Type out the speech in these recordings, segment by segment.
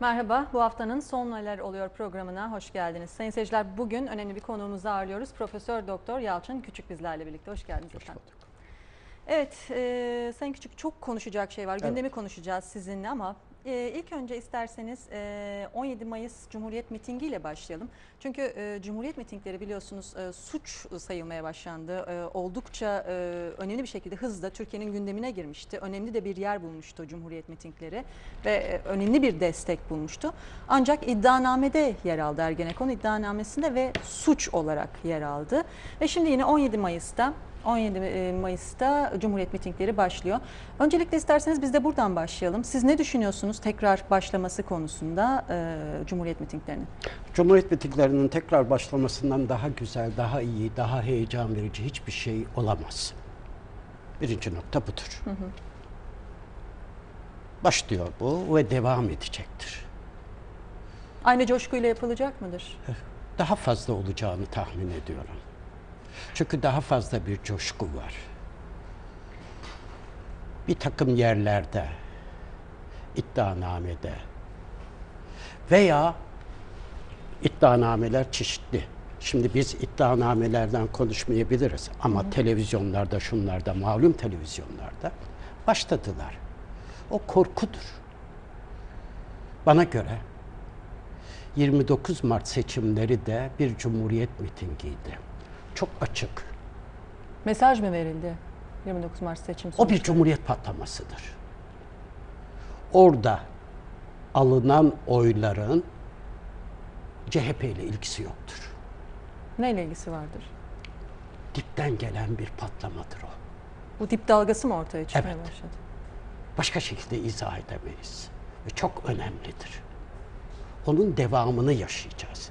Merhaba, bu haftanın Son Neler Oluyor programına hoş geldiniz. Sayın seyirciler, bugün önemli bir konuğumuzu ağırlıyoruz. Profesör Doktor Yalçın Küçük bizlerle birlikte. Hoş geldiniz Hoş efendim. bulduk. Evet, e, Sayın Küçük çok konuşacak şey var. Evet. Gündemi konuşacağız sizinle ama e, ilk önce isterseniz e, 17 Mayıs Cumhuriyet mitingi ile başlayalım. Çünkü e, Cumhuriyet mitingleri biliyorsunuz e, suç sayılmaya başlandı. E, oldukça e, önemli bir şekilde hızla Türkiye'nin gündemine girmişti. Önemli de bir yer bulmuştu Cumhuriyet mitingleri ve e, önemli bir destek bulmuştu. Ancak iddianamede yer aldı Ergenekon iddianamesinde ve suç olarak yer aldı. Ve şimdi yine 17 Mayıs'ta 17 e, Mayıs'ta Cumhuriyet mitingleri başlıyor. Öncelikle isterseniz biz de buradan başlayalım. Siz ne düşünüyorsunuz tekrar başlaması konusunda e, Cumhuriyet mitinglerinin? Cumhuriyet mitinglerinin tekrar başlamasından daha güzel, daha iyi, daha heyecan verici hiçbir şey olamaz. Birinci nokta budur. Başlıyor bu ve devam edecektir. Aynı coşkuyla yapılacak mıdır? Daha fazla olacağını tahmin ediyorum. Çünkü daha fazla bir coşku var. Bir takım yerlerde, iddianamede veya iddianameler çeşitli. Şimdi biz iddianamelerden konuşmayabiliriz ama televizyonlarda, şunlarda, malum televizyonlarda başladılar. O korkudur. Bana göre 29 Mart seçimleri de bir cumhuriyet mitingiydi. Çok açık. Mesaj mı verildi 29 Mart seçim O sonucu? bir cumhuriyet patlamasıdır. Orada alınan oyların CHP ile ilgisi yoktur. Neyle ilgisi vardır? Dipten gelen bir patlamadır o. Bu dip dalgası mı ortaya çıkmaya Evet. başladı? Başka şekilde izah edemeyiz. Ve çok önemlidir. Onun devamını yaşayacağız.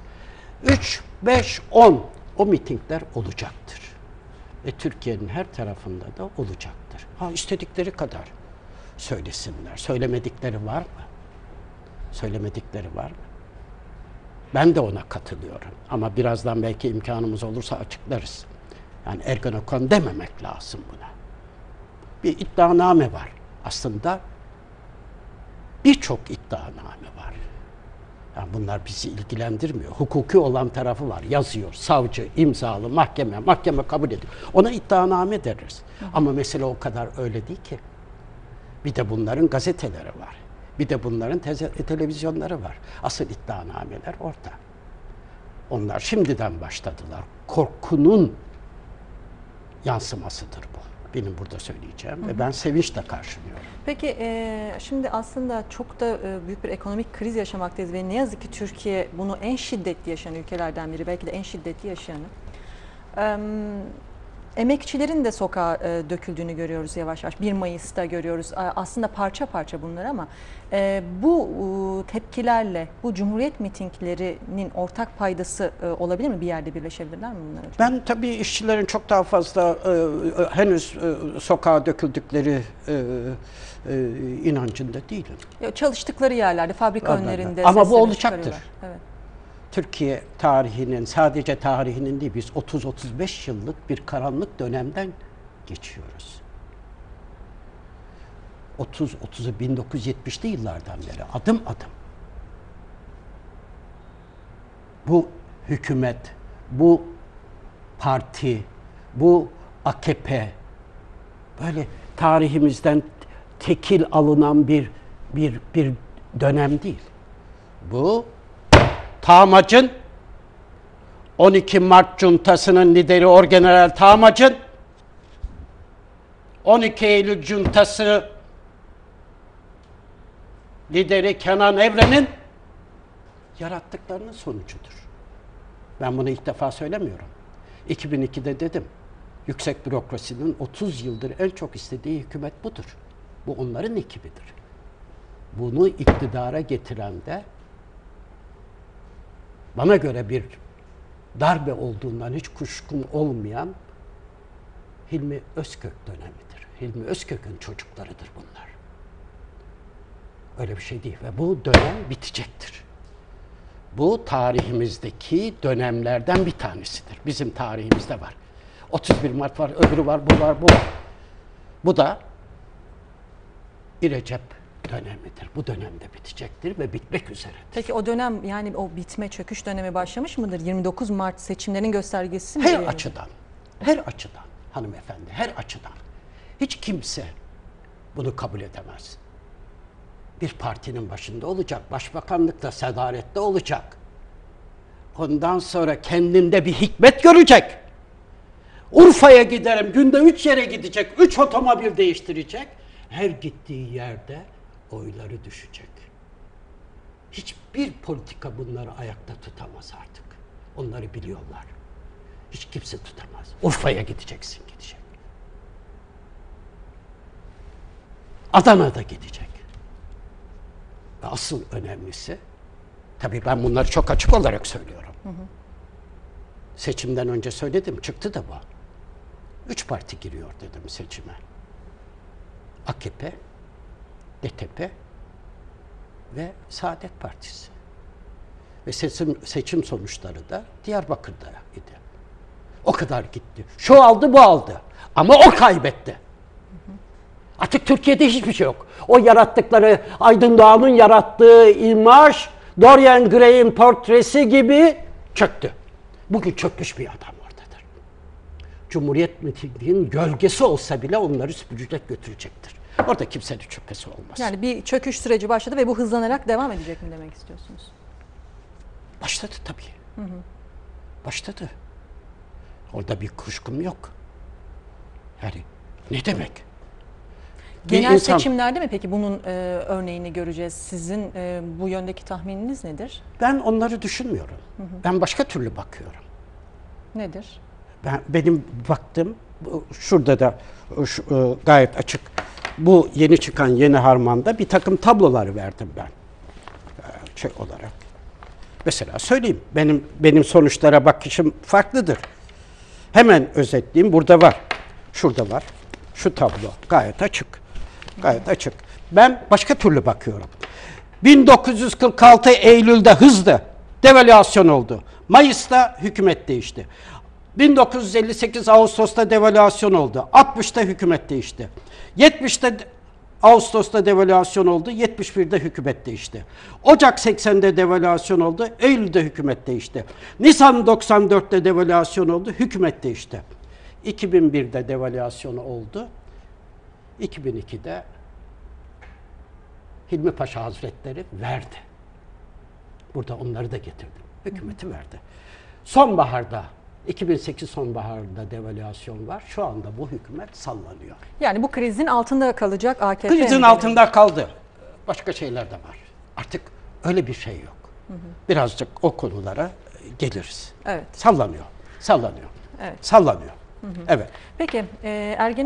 3, 5, 10 o mitingler olacaktır. Ve Türkiye'nin her tarafında da olacaktır. Ha istedikleri kadar söylesinler. Söylemedikleri var mı? Söylemedikleri var mı? Ben de ona katılıyorum. Ama birazdan belki imkanımız olursa açıklarız. Yani Ergenekon dememek lazım buna bir iddianame var. Aslında birçok iddianame var. Yani bunlar bizi ilgilendirmiyor. Hukuki olan tarafı var. Yazıyor, savcı, imzalı, mahkeme, mahkeme kabul ediyor. Ona iddianame deriz. Ama mesele o kadar öyle değil ki. Bir de bunların gazeteleri var. Bir de bunların teze- televizyonları var. Asıl iddianameler orada. Onlar şimdiden başladılar. Korkunun yansımasıdır bu. Benim burada söyleyeceğim ve ben sevinçle karşılıyorum. Peki e, şimdi aslında çok da e, büyük bir ekonomik kriz yaşamaktayız ve ne yazık ki Türkiye bunu en şiddetli yaşayan ülkelerden biri, belki de en şiddetli yaşayanı. Em, emekçilerin de sokağa e, döküldüğünü görüyoruz yavaş yavaş. 1 Mayıs'ta görüyoruz. Aslında parça parça bunlar ama e, bu e, tepkilerle bu Cumhuriyet mitinglerinin ortak paydası e, olabilir mi? Bir yerde birleşebilirler mi bunlar hocam? Ben tabii işçilerin çok daha fazla e, e, henüz e, sokağa döküldükleri e, e, inancında değilim. Ya Çalıştıkları yerlerde, fabrika var. önlerinde Ama bu olacaktır. Evet. Türkiye tarihinin sadece tarihinin değil biz 30-35 yıllık bir karanlık dönemden geçiyoruz. 30 30'u 1970'li yıllardan beri adım adım bu hükümet, bu parti, bu AKP böyle tarihimizden tekil alınan bir bir bir dönem değil. Bu Tamac'ın 12 Mart Cuntası'nın lideri Orgeneral Tamac'ın 12 Eylül Cuntası lideri Kenan Evren'in yarattıklarının sonucudur. Ben bunu ilk defa söylemiyorum. 2002'de dedim. Yüksek bürokrasinin 30 yıldır en çok istediği hükümet budur. Bu onların ekibidir. Bunu iktidara getiren de bana göre bir darbe olduğundan hiç kuşkum olmayan Hilmi Özkök dönemidir. Hilmi Özkök'ün çocuklarıdır bunlar. Öyle bir şey değil ve bu dönem bitecektir. Bu tarihimizdeki dönemlerden bir tanesidir. Bizim tarihimizde var. 31 Mart var, öbürü var, bu var, bu var. Bu da bir dönemidir. Bu dönemde bitecektir ve bitmek üzere. Peki o dönem yani o bitme çöküş dönemi başlamış mıdır? 29 Mart seçimlerinin göstergesi mi? Her açıdan, her açıdan hanımefendi, her açıdan. Hiç kimse bunu kabul edemez. Bir partinin başında olacak, başbakanlıkta, sedarette olacak. Ondan sonra kendinde bir hikmet görecek. Urfa'ya giderim, günde üç yere gidecek, üç otomobil değiştirecek. Her gittiği yerde oyları düşecek. Hiçbir politika bunları ayakta tutamaz artık. Onları biliyorlar. Hiç kimse tutamaz. Urfa'ya gideceksin gidecek. Adana'da gidecek. Ve asıl önemlisi, tabii ben bunları çok açık olarak söylüyorum. Seçimden önce söyledim, çıktı da bu. Üç parti giriyor dedim seçime. AKP, DTP ve Saadet Partisi. Ve seçim, seçim sonuçları da Diyarbakır'da idi. O kadar gitti. Şu aldı bu aldı. Ama o kaybetti. Artık Türkiye'de hiçbir şey yok. O yarattıkları Aydın Doğan'ın yarattığı imaj Dorian Gray'in portresi gibi çöktü. Bugün çökmüş bir adam oradadır. Cumhuriyet mitinginin gölgesi olsa bile onları süpürecek götürecektir. Orada kimsenin şüphesi olmaz. Yani bir çöküş süreci başladı ve bu hızlanarak devam edecek mi demek istiyorsunuz? Başladı tabii. Başladı. Orada bir kuşkum yok. Yani ne demek? Bir Genel insan- seçimlerde mi peki bunun e, örneğini göreceğiz? Sizin e, bu yöndeki tahmininiz nedir? Ben onları düşünmüyorum. Ben başka türlü bakıyorum. Nedir? Ben benim baktım bu- şurada da şu, e, gayet açık. Bu yeni çıkan yeni harmanda bir takım tablolar verdim ben. Şey olarak. Mesela söyleyeyim. Benim benim sonuçlara bakışım farklıdır. Hemen özetleyeyim. Burada var. Şurada var. Şu tablo gayet açık. Gayet açık. Ben başka türlü bakıyorum. 1946 Eylül'de hızlı devalüasyon oldu. Mayıs'ta hükümet değişti. 1958 Ağustos'ta devalüasyon oldu. 60'ta hükümet değişti. 70'te de- Ağustos'ta devalüasyon oldu. 71'de hükümet değişti. Ocak 80'de devalüasyon oldu. Eylül'de hükümet değişti. Nisan 94'te devalüasyon oldu. Hükümet değişti. 2001'de devalüasyon oldu. 2002'de Hilmi Paşa Hazretleri verdi. Burada onları da getirdim. Hükümeti verdi. Sonbaharda, 2008 sonbaharında devalüasyon var. Şu anda bu hükümet sallanıyor. Yani bu krizin altında kalacak AKP. Krizin mi? altında kaldı. Başka şeyler de var. Artık öyle bir şey yok. Birazcık o konulara geliriz. Evet. Sallanıyor. Sallanıyor. Evet. Sallanıyor. Evet. Peki e, Ergen